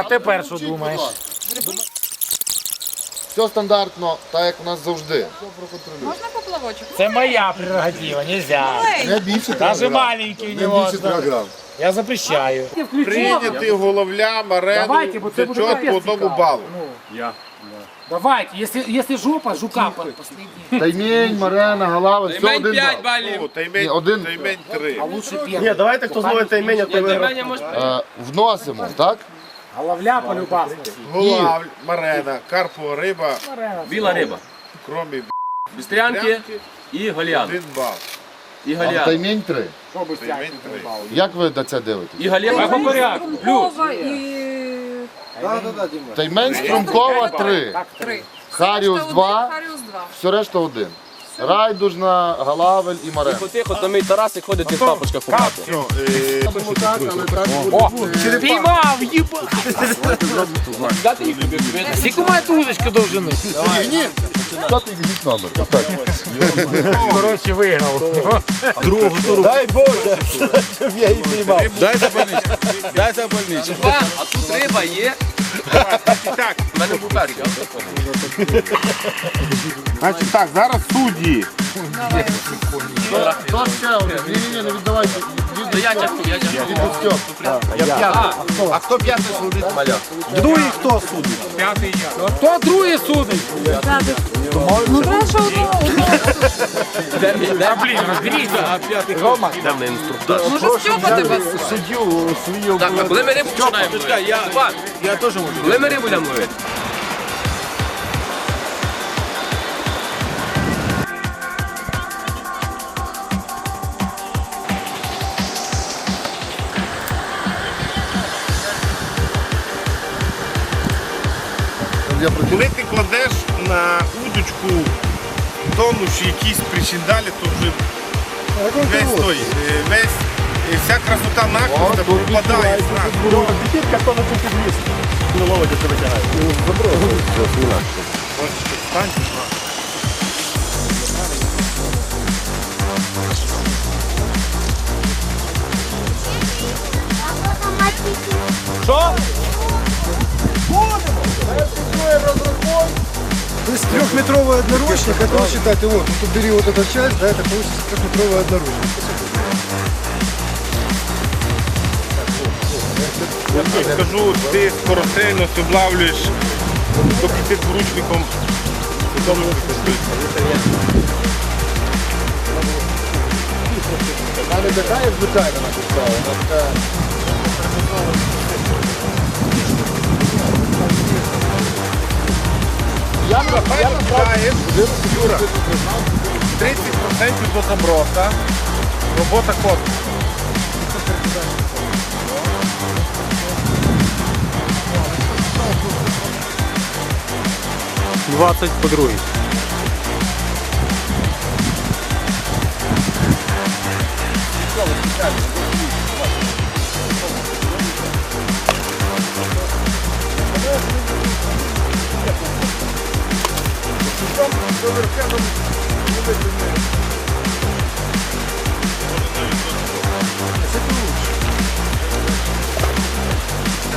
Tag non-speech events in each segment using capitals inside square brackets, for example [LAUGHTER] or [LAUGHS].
А тепер що думаєш? Все стандартно, так як у нас завжди. Можна поплавочок? Це моя прерогатива, нельзя. Не більше Даже маленький не Не більше можна. Я запрещаю. Прийняти головля, марену, Давайте, бо це буде капець по одному цікаво. балу. Давайте, если, если жопа, жука по- последний. Таймінь, Марена, Галава, все один бал. Ну, таймень, Ні, один. таймень три. А лучше Ні, первый. давайте хто зловить та імення, той виграв. Е, Вносимо, так? Головля по-любому. Голавль, марена, карпова риба, Біла риба. кромі Бістрянки і голіан. один бал. І А голіан. таймінь три. Що Таймень три. Як ви до це дивитесь? І голіан. По порядку. Плюс. Кова і Таймень Струмкова три. три. Харіус Решта два. Харіус два. Все решта один. Райдужна, Галавель і Марена. Тихо, там мій Тарасик ходить і в тапочках купати. Піймав, їба! Скільки має тузочка довжини? Що ти візит номер? Коротше, виграв. Дай запальничку. Дай запальничку. А тут риба є. Так, У мене був перший. значить так, зараз судді. Хто ще один? Ні, ні, не віддавайте. Від- Я я від Устьоп. А хто п'ятий судить? Маля. Другий хто судить? Хто другий судить? Ну, краще одного. А блін, розберіться. Рома. Де в інструктаж? Може, Стьопа тебе Суддю свою. Так, а коли ми рибу починаємо ловити? я- Я теж можу. коли ми рибу будемо ловити? Коли ти кладеш на удочку тонну чи якісь причиндалі, то вже весь той, е, весь, е, вся красота нашу тебе попадає зразу. Бітка хто на кухні ліс. Не ловить, якщо витягає. То есть трехметровый одноручник, это вот считайте, вот, вот убери вот эту часть, да, это получится трехметровый одноручник. Я тобі скажу, ти скорострельність облавлюєш доки ти двуручником. Вона не така, як звичайна наша справа. Вона така Я направляєш, Юра, 30% до заброса, робота код. Двадцять по другій.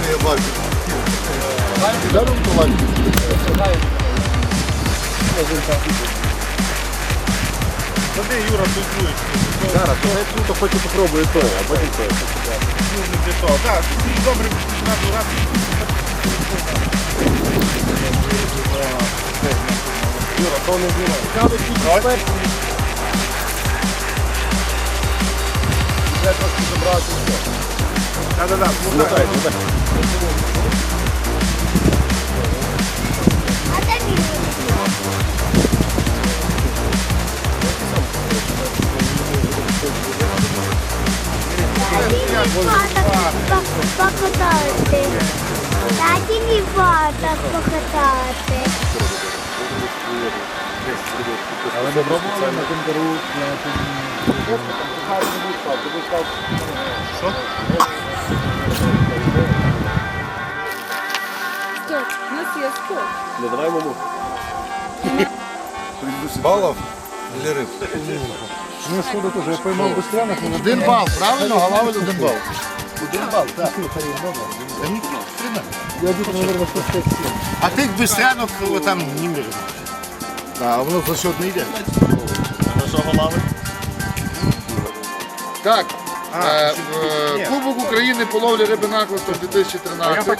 Я бачу. Зараз товариш. Ходи, Юра, тут Зараз, ну то хочу попробую то, а потім то. нужно для того. Так, добре, починати раз. Юра, то не знімай. Да-да-да, ну так. покатати. Таті не фата покатати. Стьоп, у нас є скот. Не давай маму. Баллов или рыб? Ну, сходу тоже, я поймал быстрее, Один бал, правильно? Галавель один бал. Один бал, так. Я где-то, наверное, 105 А тих бистрянок там не мірено. А воно за що не йде. Так, е, е, Кубок України по ловлі риби накладу 2013.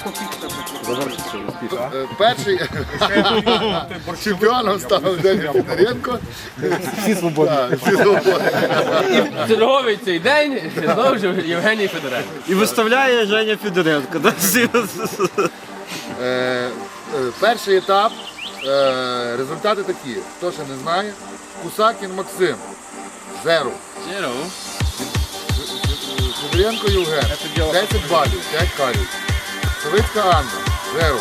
Е, Перший [LAUGHS] чемпіоном став Дені Федоренко. Всі свободні. Всі свободні. Черговий цей день знову ж Євгеній Федоренко. І виставляє Женя Федоренко. да? Е, е, Перший етап. Е, Результати такі. Хто ще не знає. Кусакін Максим. Зеро. Сидоренко Євген. 10 балів, 5 карів. Савицька Анна. Зеро.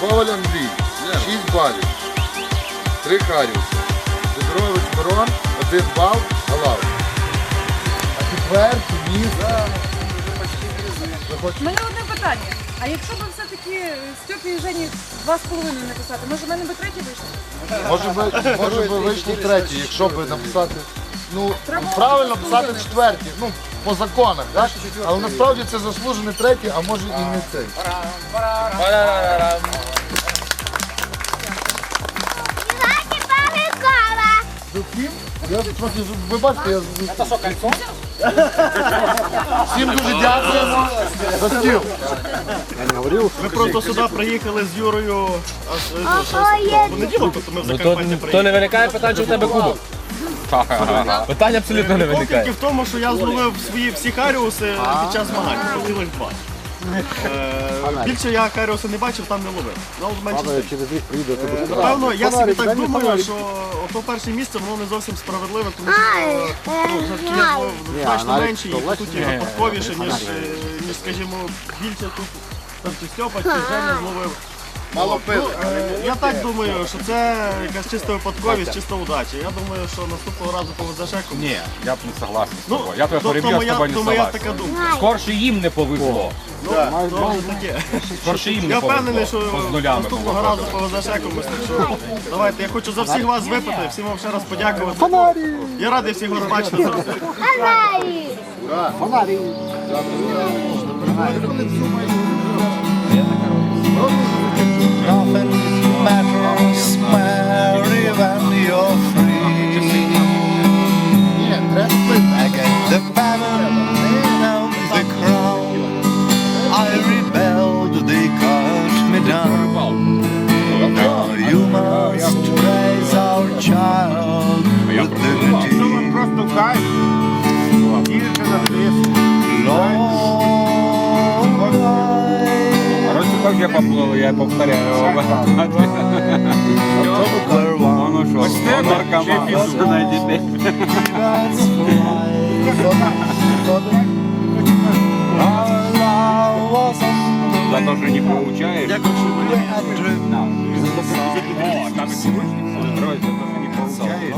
Коваль Андрій. 6 балів. 3 карів. Сидорович Мирон. 1 бал. Галав. А четвертий місце. У мене одне питання. А якщо б все-таки Стьопі і Жені два з половиною написати, може в мене би третій вийшло? Може би, може би вийшло третій, якщо би написати. Ну, правильно писати четвертій, ну, по законах, так? Але насправді це заслужений третій, а може і не цей. Я трохи, ви бачите, я... Це що, кольцо? Всім дуже дякуємо за стіл. Ми просто сюди приїхали з Юрою аж е, в понеділок, тобто ми в Ну, то, приїхали. не виникає питань, чи в тебе кубок. Питання абсолютно не Прикол виникає. тільки в тому, що я зловив свої всі харіуси під час змагань, хотілося два. Е, Більше я харіуси не бачив, там не ловив. Ну, от менше через них приеду, это будет Напевно, я собі Фонарик, так мені думаю, фонарик. що ото перше місце воно не зовсім справедливе, тому що е, е, ну, все-таки я ай. зловив значно менше і по суті випадковіше, ніж, е, ніж, скажімо, більше тут там чи Стьопа, чи Женя зловив. Мало Ну, пили. е, я так думаю, що це якась чиста випадковість, чиста удача. Я думаю, що наступного разу по Вазашеку. Ні, я б не согласен з Ну, тобою. Я тебе то- переб'ю, то я з тобою не то така согласен. думка. Скорше їм не повезло. Ну. Скорше Я впевнений, що наступного разу по Вазашекомусь. Так що давайте, я хочу за всіх вас випити, всім вам ще раз подякувати. Я радий всіх вас бачити завжди. Фонарі! Nothing Я поплыл, я повторяю оба. Он ушел. Он наркоман. Да тоже не получаешь. Я хочу Там и не получаешь.